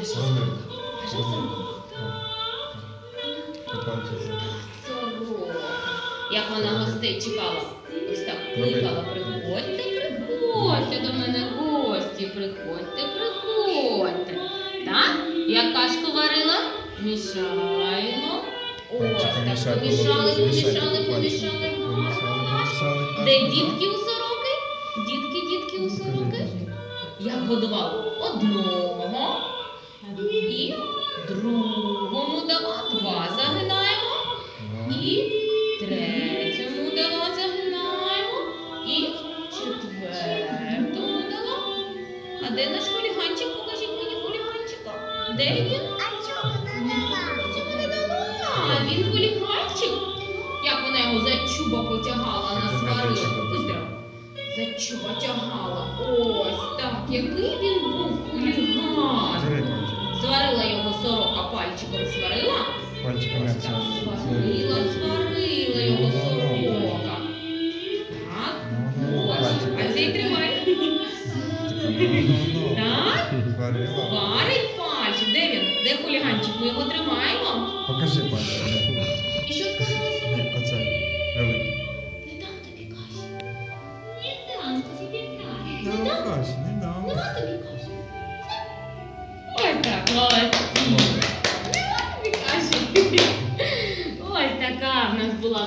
Розумію. Сорока. Як вона гостей чекала. Ось так кликала. Приходьте, приходьте до мене гості, приходьте, приходьте. Так? Як кашку варила? Мішаємо. Ось так помішали, помішали, помішали. Де дітки у сороки? Дітки, дітки у сороки? Як годували? Одного дала. Два загинаємо. І третьому дала загинаємо. І четвертому дала. А де наш хуліганчик? Покажіть мені хуліганчика. Де він? А Цього не дала. Він хуліганчик. Як вона його за чуба потягала, насварила. Быстро. За чуба тягала. Ось так. Який він був сварила. Пальчиком. Сварила, його сорока. Так. Ось. А цей тримай. Так. Сварить. Де він? Де хуліганчик? Ми його тримаємо. Покажи пальчик. І що сказала сорока? Оце. Великий. Не дам тобі каші. Не дам тобі каші. Не дам каші, не дам. Нема тобі каші. Ось так, молодці. Нема